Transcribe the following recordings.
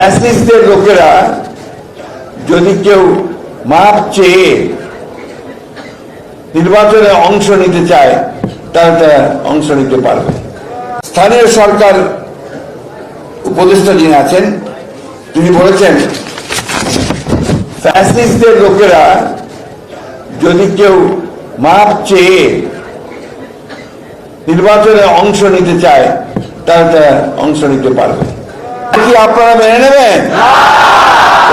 ফ্যাসিস্টদের লোকেরা যদি কেউ মাপ চেয়ে নির্বাচনে অংশ নিতে চায়, তাহলে তারা অংশ নিতে পারবে। স্থানীয় সরকার উপদেষ্টা যিনি আছেন, তিনি বলেছেন ফ্যাসিস্টদের লোকেরা যদি কেউ মাপ চেয়ে নির্বাচনে অংশ নিতে চায়, তাহলে তারা অংশ নিতে পারবে। কি আপনারা মেনে নেবেন?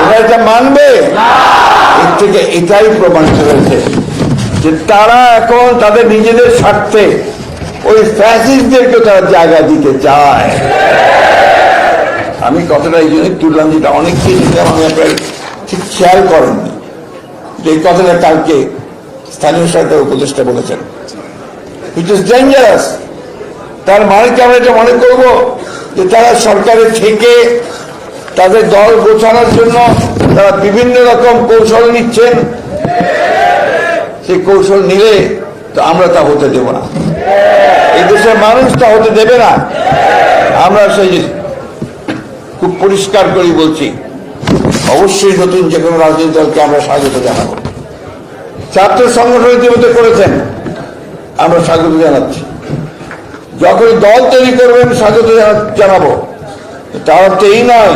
ওরা এটা মানবে? এর থেকে এটাই প্রমাণিত হয়েছে যে তারা এখন তাদের নিজেদের স্বার্থে ওই ফ্যাসিস্টদেরকে তারা জায়গা দিতে চায়। আমি কথাটা এই জন্য তুললাম যেটা অনেক কিছু আমি আপনার ঠিক খেয়াল করেননি। এই কথাটা কালকে স্থানীয় সরকার উপদেষ্টা বলেছেন। ইট ইস ডেঞ্জারাস তার মানে কি আমরা এটা মনে করব? যে তারা সরকারে থেকে তাদের দল গোছানোর জন্য তারা বিভিন্ন রকম কৌশল নিচ্ছেন, সেই কৌশল নিলে তো আমরা তা হতে দেব না। এই দেশের মানুষ তা হতে দেবে না। আমরা সেই খুব পরিষ্কার করে বলছি, অবশ্যই নতুন যে কোনো রাজনৈতিক দলকে আমরা স্বাগত জানাব। ছাত্র সংগঠন ইতিমধ্যে করেছেন, আমরা স্বাগত জানাচ্ছি। যখন দল তৈরি করবেন, স্বাগত জানাব। তার অর্থ এই নয়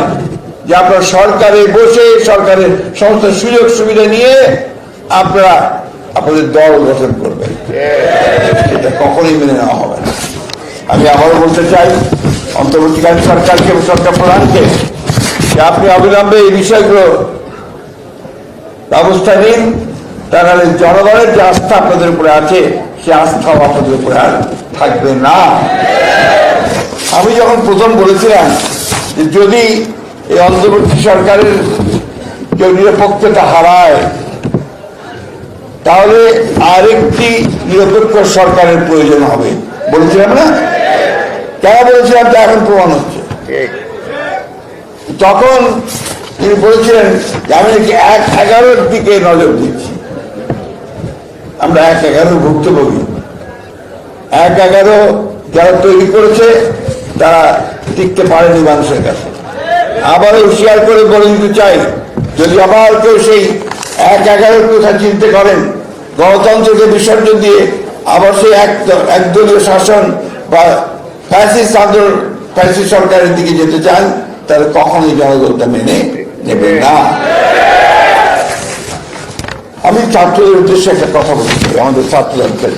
যে আপনার সরকারে বসে সরকারের সমস্ত সুযোগ সুবিধা নিয়ে আপনারা আপনাদের দল গঠন করবেন। এটা কখনোই মেনে নেওয়া হবে না। আমি আবারও বলতে চাই, অন্তর্বর্তীকালীন সরকারকে সরকার প্রধানকে যে আপনি অবিলম্বে এই বিষয়গুলো ব্যবস্থা নিন। তাহলে জনগণের যে আস্থা আপনাদের উপরে আছে সে আস্থাও আপনাদের উপরে আর থাকবে না। আমি যখন প্রথম বলেছিলাম যে যদি এই অন্তর্বর্তী সরকারের কেউ নিরপেক্ষতা হারায়, তাহলে আরেকটি নিরপেক্ষ সরকারের প্রয়োজন হবে। বলেছিলাম না? কেন বলেছিলাম? তা এখন প্রমাণ হচ্ছে। তখন তিনি বলেছিলেন যে আমি নাকি এক এগারোর দিকে নজর দিচ্ছি। আমরা এক এগারোর ভুক্তভোগী। এক এগারো যারা তৈরি করেছে, তারা টিকতে পারেনি মানুষের কাছে। আবার হুঁশিয়ার করে বলে দিতে চাই, যদি আবার কেউ সেই এক এগারোর কথা চিনতে করেন গণতন্ত্রকে বিসর্জন দিয়ে আবার সেই এক একদলীয় শাসন বা ফ্যাসিস্ট আন্দোলন, ফ্যাসিস্ট সরকারের দিকে যেতে চান, তাহলে কখনোই জনগণটা মেনে নেবে না। আমি ছাত্রদের উদ্দেশ্যে একটা কথা বলতে চাই আমাদের ছাত্রদের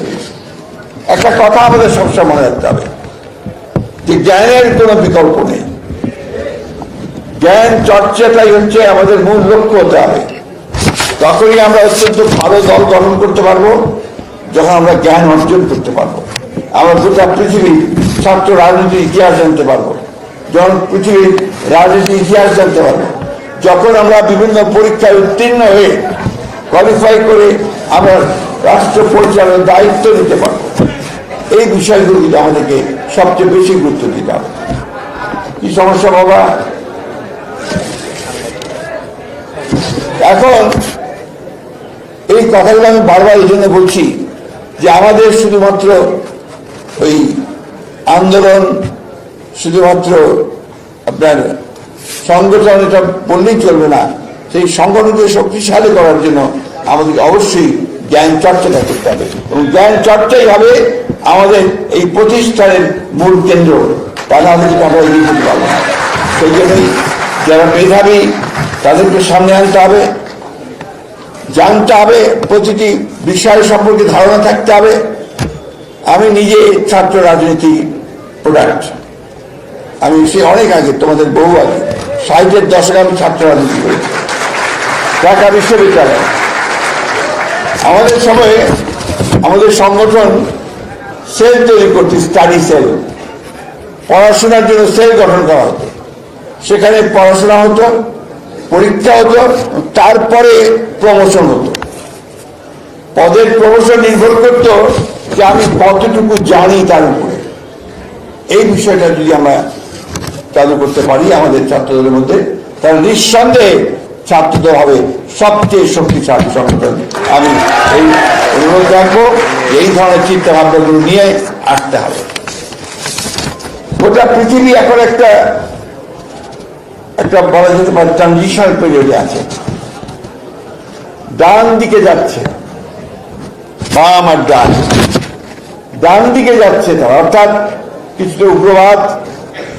একটা কথা আমাদের সবসময় মনে রাখতে হবে। যে জ্ঞানের কোনো বিকল্প নেই। জ্ঞান চর্চাটাই হচ্ছে আমাদের মূল লক্ষ্য হতে হবে। তখনই আমরা অত্যন্ত ভালো দল গঠন করতে পারব, যখন আমরা জ্ঞান অর্জন করতে পারব। আমরা গোটা পৃথিবীর ছাত্র রাজনীতির ইতিহাস জানতে পারব। যখন পৃথিবীর রাজনীতির ইতিহাস জানতে পারব। যখন আমরা বিভিন্ন পরীক্ষায় উত্তীর্ণ হয়ে কোয়ালিফাই করে আমরা রাষ্ট্র পরিচালনার দায়িত্ব নিতে পারব। এই বিষয়গুলিতে আমাদেরকে সবচেয়ে বেশি গুরুত্ব দিতে হবে। কি সমস্যা বাবা? এখন এই কথাগুলো আমি বারবার এই জন্য বলছি যে আমাদের শুধুমাত্র ওই আন্দোলন, শুধুমাত্র আপনার সংগঠন এটা বললেই চলবে না সেই সংগঠনকে শক্তিশালী করার জন্য আমাদেরকে অবশ্যই জ্ঞান চর্চাটা করতে হবে। এবং জ্ঞান চর্চাই হবে আমাদের এই প্রতিষ্ঠানের মূল কেন্দ্র তা না হলে আমরা এগিয়ে যেতে পারব সেই জন্যই যারা মেধাবী, তাদেরকে সামনে আনতে হবে, জানতে হবে, প্রতিটি বিষয় সম্পর্কে ধারণা থাকতে হবে। আমি নিজে ছাত্র রাজনীতি প্রোডাক্ট আমি সে অনেক আগে তোমাদের বহু আগে, ষাটের দশকে আমি ছাত্র রাজনীতি করেছি। ঢাকা বিশ্ববিদ্যালয়। আমাদের সময়ে আমাদের সংগঠন সেল তৈরি করতে, স্টাডি সেল। পড়াশোনার জন্য সেল গঠন করা হতো। সেখানে পড়াশোনা হতো, পরীক্ষা হতো, তারপরে প্রমোশন হতো। পদের প্রমোশন নির্ভর করত যে আমি কতটুকু জানি তার উপরে। এই বিষয়টা যদি আমরা চালু করতে পারি, আমাদের ছাত্রদের মধ্যে, তাহলে নিঃসন্দেহে ছাত্রদের হবে। সবচেয়ে শক্তিশালী সংগঠন। আমি এই অনুরোধ রাখব, এই ধরনের চিন্তা ভাবনাগুলো নিয়ে আসতে হবে। গোটা পৃথিবী এখন একটা একটা বলা যেতে পারে ট্রানজিশনাল পিরিয়ডে আছে। ডান দিকে যাচ্ছে, বাম আর ডান। ডান দিকে যাচ্ছে তারা, অর্থাৎ কিছুটা উগ্রবাদ,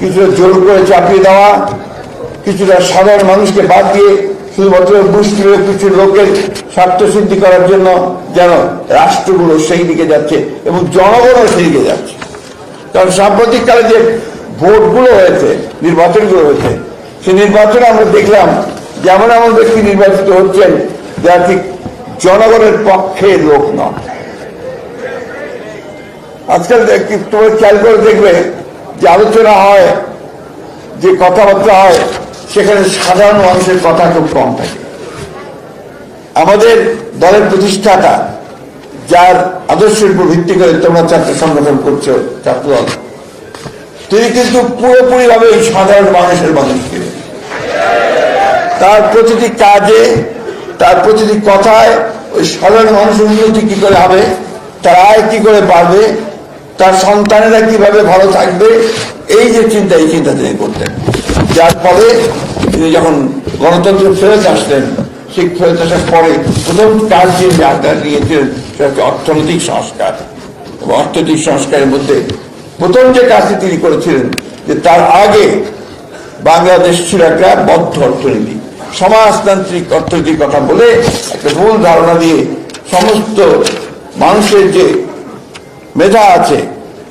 কিছুটা জোর করে চাপিয়ে দেওয়া, কিছুটা সাধারণ মানুষকে বাদ দিয়ে শুধুমাত্র মুসলিমের কিছু লোকের স্বার্থ সিদ্ধি করার জন্য যেন রাষ্ট্রগুলো সেই দিকে যাচ্ছে এবং জনগণও সেই দিকে যাচ্ছে। কারণ সাম্প্রতিককালে যে ভোটগুলো হয়েছে, নির্বাচনগুলো হয়েছে, সেই নির্বাচনে আমরা দেখলাম যেমন এমন ব্যক্তি নির্বাচিত হচ্ছেন যারা ঠিক জনগণের পক্ষে লোক নন। আজকাল তোমরা খেয়াল করে দেখবে যে আলোচনা হয়, যে কথাবার্তা হয় সেখানে সাধারণ মানুষের কথা খুব কম থাকে। আমাদের দলের প্রতিষ্ঠাতা, যার আদর্শের উপর ভিত্তি করে তোমরা ছাত্র সংগঠন করছ ছাত্র দল, তিনি কিন্তু পুরোপুরি ভাবে সাধারণ মানুষের মানুষ ছিলেন তার প্রতিটি কাজে, তার প্রতিটি কথায় ওই সাধারণ মানুষের উন্নতি কি করে হবে, তার আয় কি করে বাড়বে, তার সন্তানেরা কীভাবে ভালো থাকবে, এই যে চিন্তা, এই চিন্তা তিনি করতেন। যার ফলে তিনি যখন গণতন্ত্র ফেরত আসলেন, সেই ফেরত আসার পরে প্রথম কাজ যে আকার নিয়েছিলেন সেটা অর্থনৈতিক সংস্কার। এবং অর্থনৈতিক সংস্কারের মধ্যে প্রথম যে কাজটি তিনি করেছিলেন, যে তার আগে বাংলাদেশ ছিল একটা বদ্ধ অর্থনীতি। সমাজতান্ত্রিক অর্থনীতির কথা বলে একটা ভুল ধারণা দিয়ে সমস্ত মানুষের যে মেধা আছে,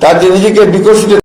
তার যে নিজেকে বিকশিত